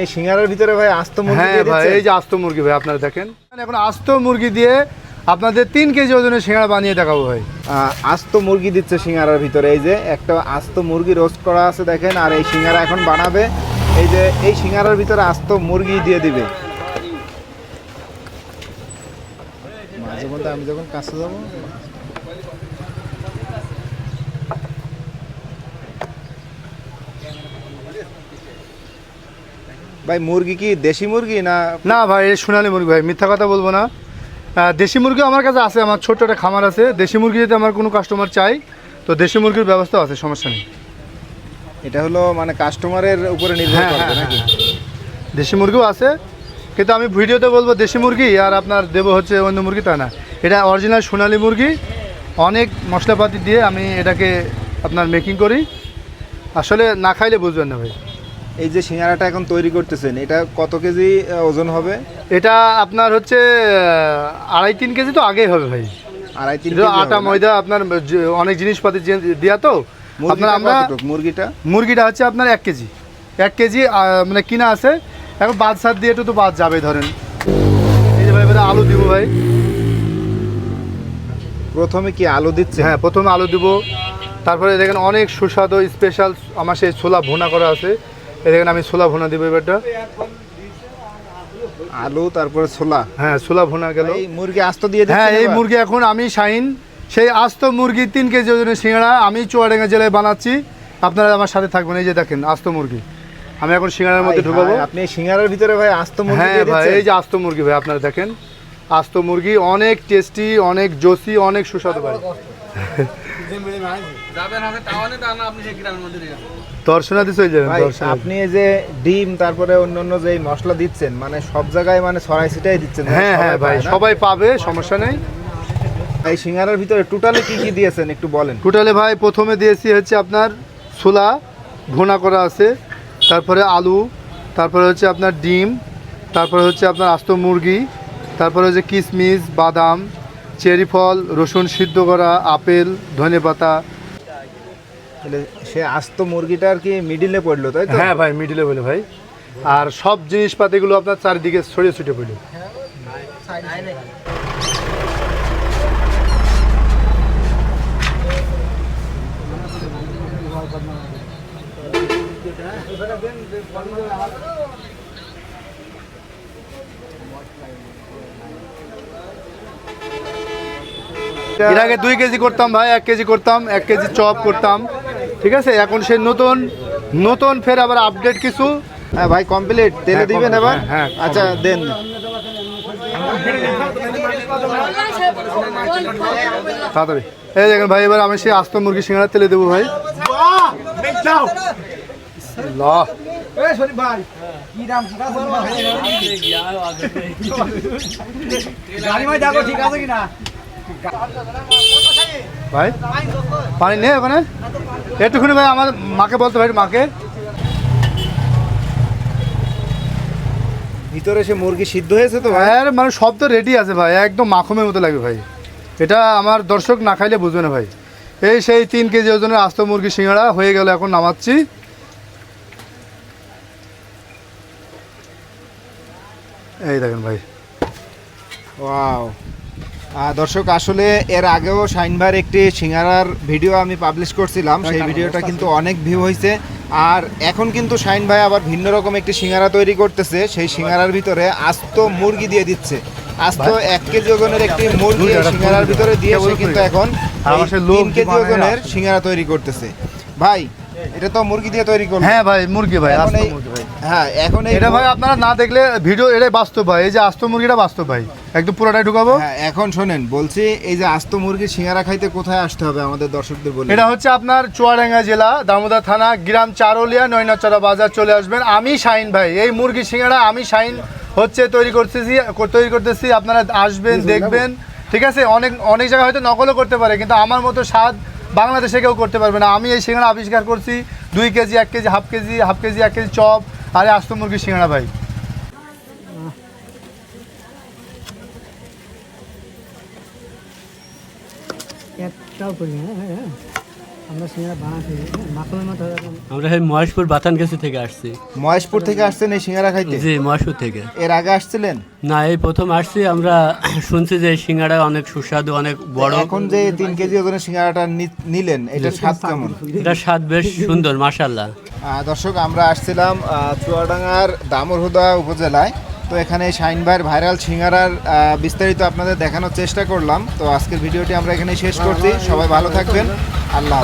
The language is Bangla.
এই সিঙ্গারার ভিতরে ভাই আস্ত মুরগি হ্যাঁ ভাই এই যে আস্ত মুরগি ভাই আপনারা দেখেন। এখন আস্ত মুরগি দিয়ে আপনাদের তিন কেজি ওজনের সিঙ্গাড়া বানিয়ে দেখাবো ভাই। আস্ত মুরগি দিচ্ছে সিঙ্গারার ভিতরে এই যে একটা আস্ত মুরগি রোস্ট করা আছে দেখেন আর এই সিঙ্গারা এখন বানাবে। এই যে এই সিঙ্গারার ভিতরে আস্ত মুরগি দিয়ে দিবে। মাঝে মধ্যে আমি যখন কাছে যাব ভাই মুরগি কি দেশি মুরগি না? না ভাই এই সোনালি মুরগি ভাই মিথ্যা কথা বলব না। দেশি মুরগি আমার কাছে আছে আমার ছোট্ট একটা খামার আছে। দেশি মুরগি যদি আমার কোনো কাস্টমার চাই তো দেশি মুরগির ব্যবস্থা আছে সমস্যা নেই। এটা হলো মানে কাস্টমারের উপরে নির্ভর হ্যাঁ, করবে হ্যাঁ, নাকি? দেশি মুরগিও আছে কিন্তু আমি ভিডিওতে বলব দেশি মুরগি আর আপনার দেবো হচ্ছে অন্য মুরগি তা না। এটা অরিজিনাল সোনালি মুরগি অনেক মশলাপাতি দিয়ে আমি এটাকে আপনার মেকিং করি। আসলে না খাইলে বুঝবেন না ভাই। এই যে সিঙ্গারাটা এখন তৈরি করতেছেন এটা কত কেজি ওজন হবে? এটা আপনার হচ্ছে আড়াই তিন কেজি তো আগেই হবে ভাই। আড়াই তিন কেজি আটা ময়দা আপনার অনেক জিনিসপাতি দেওয়া তো আপনার আমরা মুরগিটা? মুরগিটা হচ্ছে আপনার এক কেজি। এক কেজি মানে কিনা আছে এখন বাদ সাদ দিয়ে একটু তো বাদ যাবে ধরেন। এই যে ভাই আলু দিব ভাই। প্রথমে কি আলু দিচ্ছে হ্যাঁ প্রথমে আলু দিব। তারপরে দেখেন অনেক সুস্বাদু স্পেশাল আমার সেই ছোলা ভুনা করা আছে। এই দেখেন আমি ছোলা ভুনা দিব এবারটা আলু তারপরে ছোলা। হ্যাঁ ছোলা ভুনা গেল। এই মুরগি আস্ত দিয়ে হ্যাঁ এই মুরগি এখন আমি শাহিন। সেই আস্ত মুরগি তিন কেজি ওজনের সিঙ্গাড়া আমি চুয়াডাঙ্গা জেলায় বানাচ্ছি। আপনারা আমার সাথে থাকবেন। এই যে দেখেন আস্ত মুরগি। আমি এখন সিঙ্গাড়ার মধ্যে ঢুকাবো। আপনি এই সিঙ্গারার ভিতরে ভাই আস্ত মুরগি হ্যাঁ ভাই এই যে আস্ত মুরগি ভাই আপনারা দেখেন। আস্ত মুরগি অনেক টেস্টি অনেক জোসি অনেক সুস্বাদু ভাই। আপনি যে ডিম তারপরে অন্যান্য যে মশলা দিচ্ছেন মানে সব জায়গায় মানে ছড়াই ছিটাই দিচ্ছেন হ্যাঁ হ্যাঁ ভাই সবাই পাবে সমস্যা নেই। এই সিঙ্গারার ভিতরে টোটালি কি কি দিয়েছেন একটু বলেন? টোটালে ভাই প্রথমে দিয়েছি হচ্ছে আপনার ছোলা ভুনা করা আছে তারপরে আলু তারপরে হচ্ছে আপনার ডিম তারপরে হচ্ছে আপনার আস্ত মুরগি তারপরে হচ্ছে কিশমিশ বাদাম চেরি ফল রসুন সিদ্ধ করা আপেল ধনেপাতা তাহলে সে আস্ত মুরগিটা আর কি মিডিলে পড়ল তাই তো? হ্যাঁ ভাই মিডিলে বলে ভাই। আর সব জিনিসপাতিগুলো আপনার চারিদিকে ছড়িয়ে ছুটে পড়ল। এর আগে দুই কেজি করতাম ভাই এক কেজি করতাম এক কেজি চপ করতাম। ঠিক আছে? এখন সেই নতুন নতুন ফের আবার আপডেট কিছু। হ্যাঁ ভাই কমপ্লিট তেলে হ্যাঁ, দিবেন এবার? হ্যাঁ, হ্যাঁ, আচ্ছা দেন। তাড়াতাড়ি। এই দেখেন ভাই এবার আমি সেই আস্ত মুরগি সিঙ্গারা তেলে দেবো ভাই। আল্লাহ। ভাই পানি নেই ওখানে? একটুখানি ভাই আমার মাকে বলতে ভাই মাকে। ভিতরে সে মুরগি সিদ্ধ হয়েছে তো ভাই? হ্যাঁ মানে সব তো রেডি আছে ভাই একদম মাখমের মতো লাগে ভাই। এটা আমার দর্শক না খাইলে বুঝবে না ভাই। এই সেই তিন কেজি ওজনের আস্ত মুরগি সিঙ্গাড়া হয়ে গেল এখন নামাচ্ছি। এই দেখেন ভাই। ওয়াও দর্শক আসলে এর আগেও শাইন ভাইয়ের একটি সিঙ্গারার ভিডিও আমি পাবলিশ করছিলাম। সেই ভিডিওটা কিন্তু অনেক ভিউ হয়েছে আর এখন কিন্তু শাইন ভাই আবার ভিন্ন রকম একটি সিঙ্গারা তৈরি করতেছে। সেই সিঙ্গারার ভিতরে আস্ত মুরগি দিয়ে দিচ্ছে। আস্ত এক কেজি ওজনের একটি মুরগি সিঙ্গারার ভিতরে দিয়ে সে কিন্তু এখন তিন কেজি ওজনের। সিঙ্গারা তৈরি করতেছে। ভাই এটা তো মুরগি দিয়ে তৈরি করল। হ্যাঁ ভাই মুরগি ভাই। মুরগি হ্যাঁ এখন এই এটা ভাই আপনারা না দেখলে ভিডিও এটাই বাস্তব ভাই এই যে আস্ত মুরগিটা বাস্তব ভাই। একদম পুরোটাই ঢুকাবো? হ্যাঁ এখন শোনেন বলছি এই যে আস্ত মুরগির সিঙ্গারা খাইতে কোথায় আসতে হবে আমাদের দর্শকদের বলে এটা হচ্ছে আপনার চুয়াডাঙ্গা জেলা দামোদর থানা গ্রাম চারলিয়া নয়নাচড়া বাজার চলে আসবেন। আমি শাহিন ভাই এই মুরগি সিঙ্গাড়া আমি শাহিন হচ্ছে তৈরি করতেছি তৈরি করতেছি। আপনারা আসবেন দেখবেন। ঠিক আছে? অনেক অনেক জায়গায় হয়তো নকলও করতে পারে কিন্তু আমার মতো স্বাদ বাংলাদেশে কেউ করতে পারবে না। আমি এই সিঙ্গাড়া আবিষ্কার করছি দুই কেজি এক KG half KG half KG এক কেজি চপ আর আস্ত মুরগি সিঙ্গাড়া ভাই। হ্যাঁ হ্যাঁ। আমরা সিঙ্গারা এই মহেশপুর থেকে আসছি। মহেশপুর থেকে আসছেন এই সিঙ্গারা খাইতে? জি মহেশপুর থেকে। এর আগে আসছিলেন? না এই প্রথম আসছি আমরা শুনছি যে এই সিঙ্গাড়া অনেক সুস্বাদু অনেক বড়। এখন যে তিন কেজি ওজনের সিঙ্গারাটা নিলেন এটার স্বাদ কেমন? এটা স্বাদ বেশ সুন্দর মাশাল্লাহ দর্শক, আমরা আসছিলাম চুয়াডাঙ্গার দামরহুদা উপজেলায়। তো এখানে শাইন ভাইয়ের ভাইরাল সিঙ্গারার বিস্তারিত আপনাদের দেখানোর চেষ্টা করলাম। তো আজকের ভিডিওটি আমরা এখানে শেষ করছি। সবাই ভালো থাকবেন। আল্লাহ